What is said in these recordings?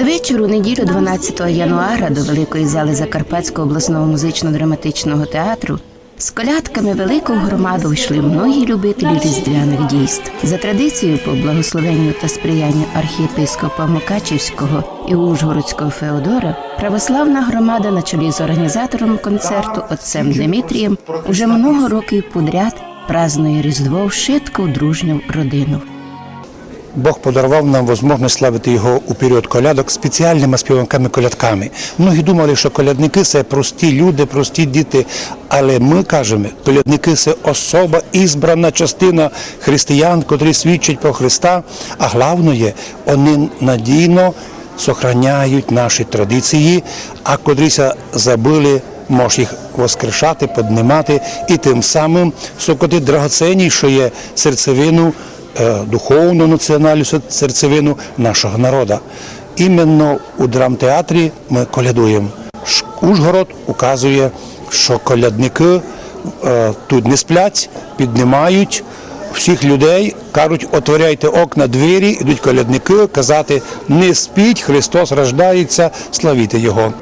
Надвечір у неділю 12 януара до великої зали Закарпатського обласного музично-драматичного театру з колядками велику громаду йшли многі любителі різдвяних дійств. За традицією, по благословенню та сприянню архієпископа Мукачівського і Ужгородського Феодора, православна громада на чолі з організатором концерту отцем Дмитрієм уже много років подряд празднує Різдво в шитку дружню родину. Бог подарував нам можливість славити його у період колядок спеціальними співанками-колядками. Многі думали, що колядники це прості люди, прості діти. Але ми кажемо, колядники це особа, ізбрана частина християн, котрі свідчать про Христа. А головне, вони надійно сохраняють наші традиції, а котріся забили. Можеш їх воскрешати, піднімати і тим самим сокоти драгоценнішої серцевину духовну національну серцевину нашого народу. Іменно у драмтеатрі ми колядуємо. Ужгород указує, що колядники е, тут не сплять, піднімають всіх людей, кажуть, отворяйте окна, двері, ідуть колядники казати, не спіть, Христос рождається, славіте Його.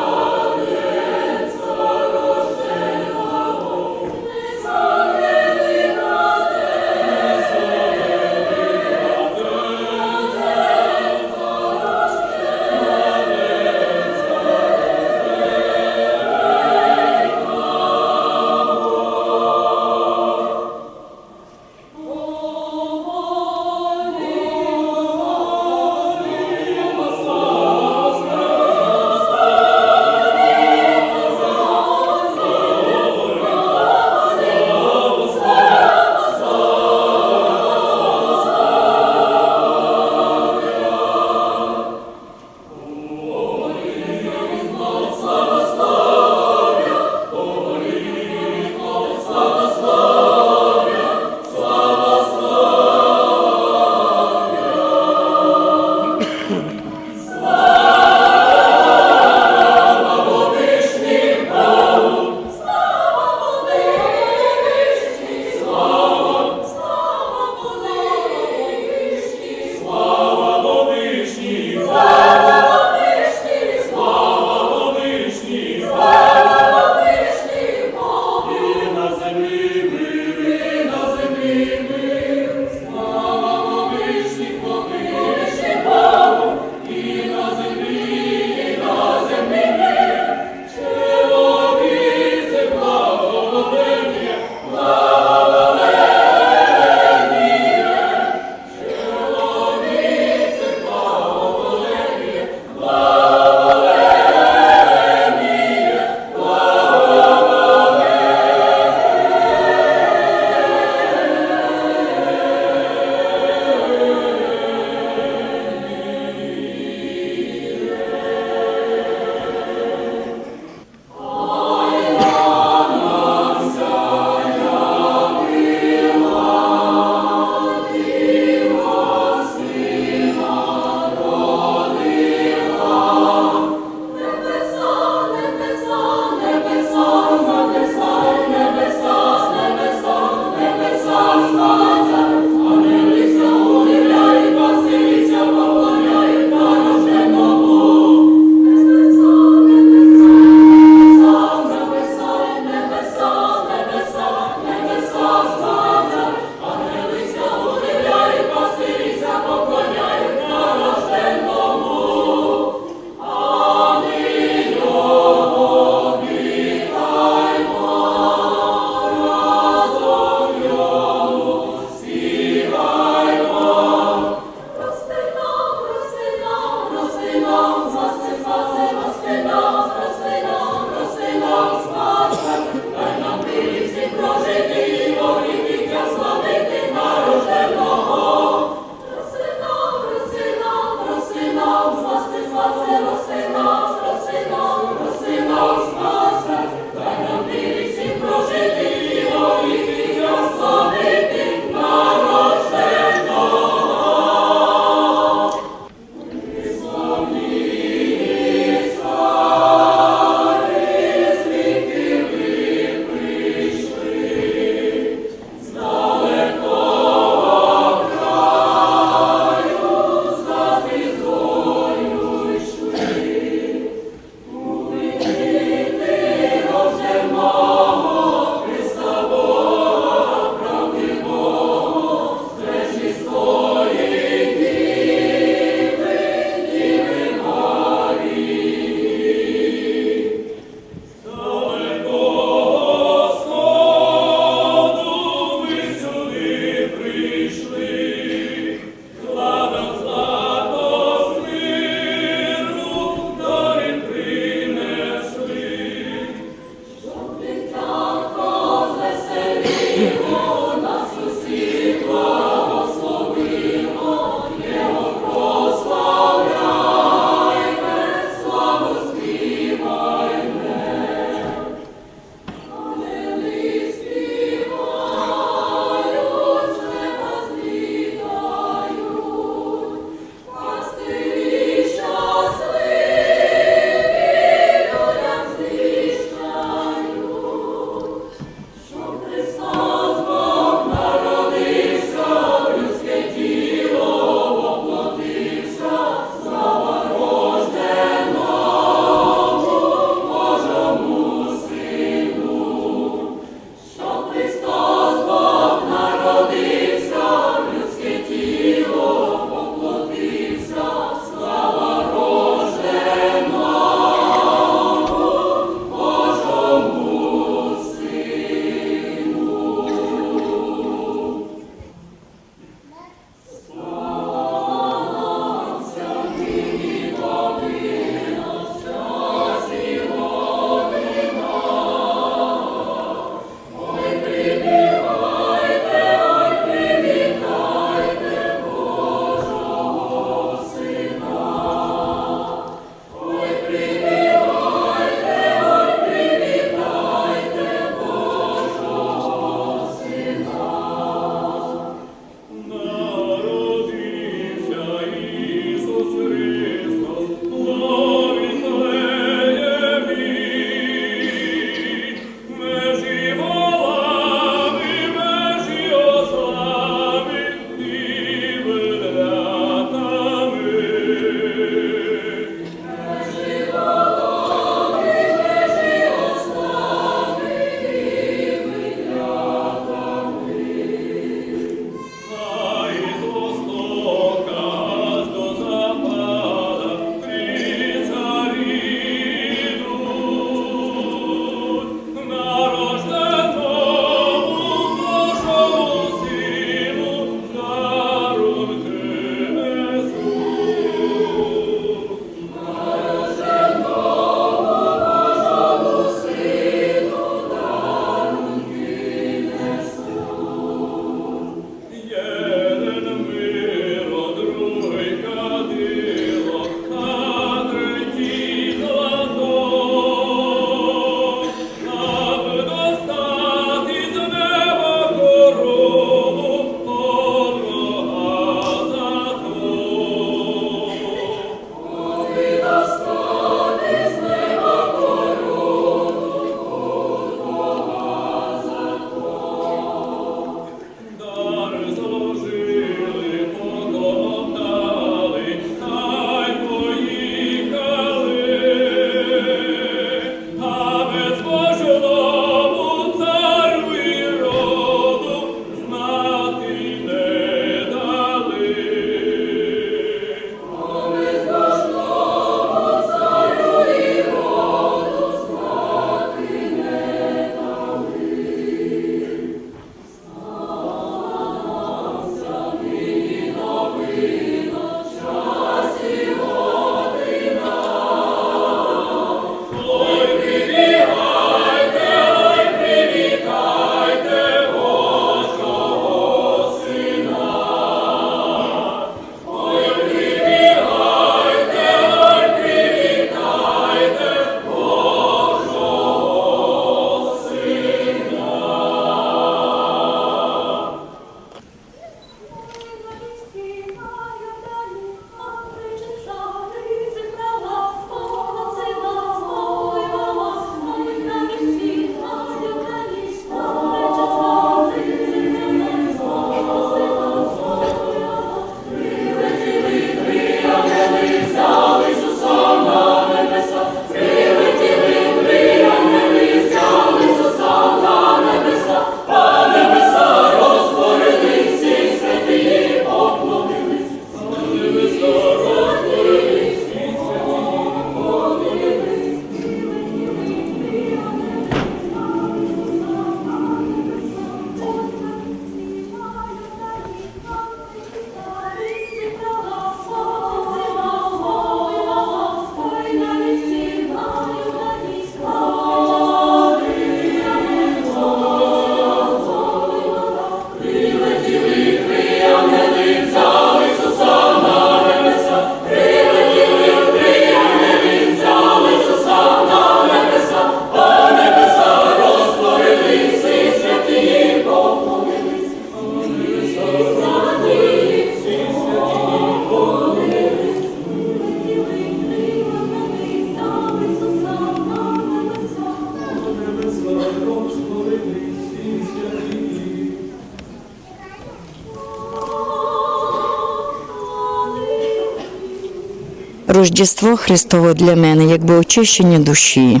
Рождество Христове для мене якби очищення душі.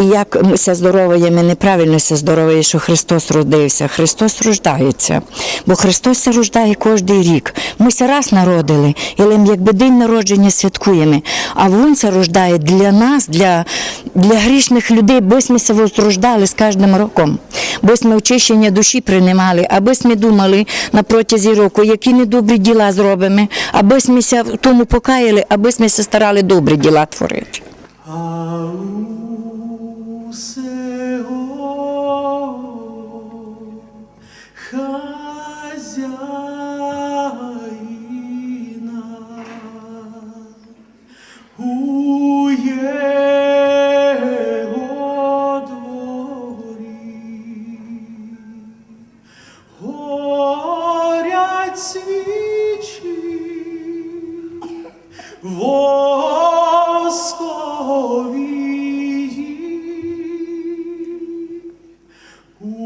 І як ми ся здороває, ми неправильно ся здороває, що Христос родився. Христос рождається. Бо Христос рождає кожен рік. Ми ся раз народили, і якби день народження святкуємо. А Він ся рождає для нас, для, для грішних людей, бо ми ся возрождали з кожним роком. Бо ми очищення душі приймали, аби ми думали на протязі року, які недобрі діла зробимо, аби ми ся в тому покаяли, аби ми се старали добрі діла творити. А у хазяїна. У його дворі горять свічі воскові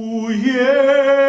у його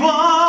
Діва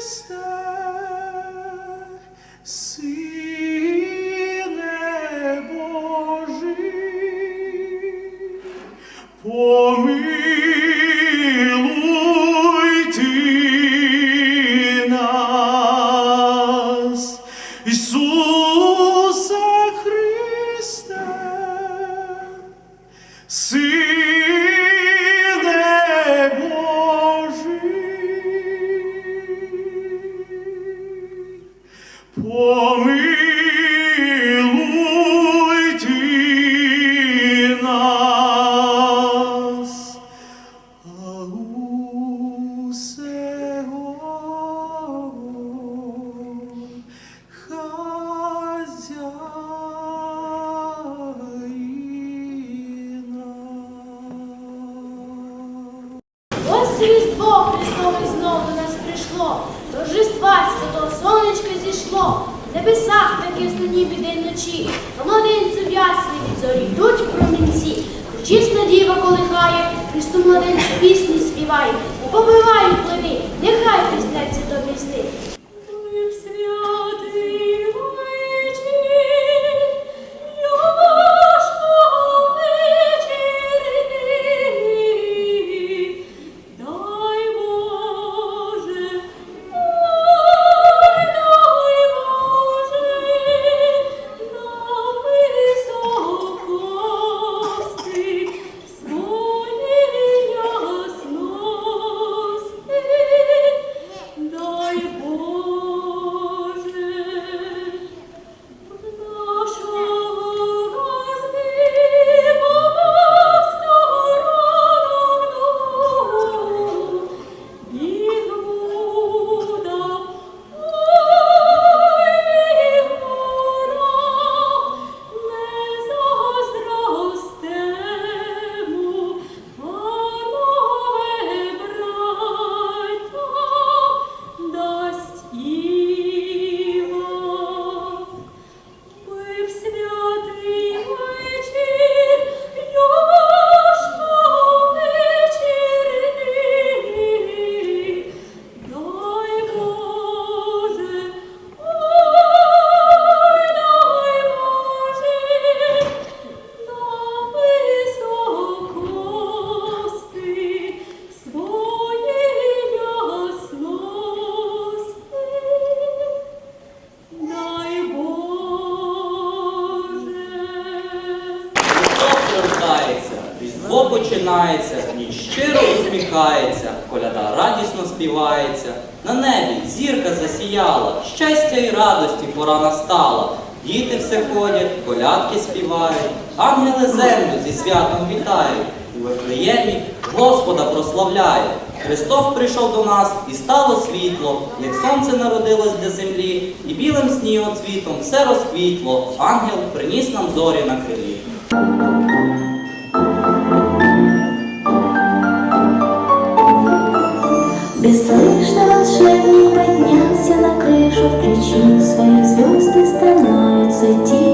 just the прийшло, Торжества святого сонечка зійшло, в небесах таке в небі день ночі, младенцю ясні від зорі йдуть промінці. Чисна діва колихає, Христу младенцю пісні співає, побивають плоди, нехай пісняться до сни. Починається, ніч щиро усміхається, коляда радісно співається. На небі зірка засіяла, щастя і радості пора настала. Діти все ходять, колядки співають, ангели землю зі святом вітають. У Вифлеємі Господа прославляє. Христос прийшов до нас і стало світло, як сонце народилось для землі, і білим снігоцвітом все розквітло. Ангел приніс нам зорі на крилі. Крышу, включил свои звезды, становится тише.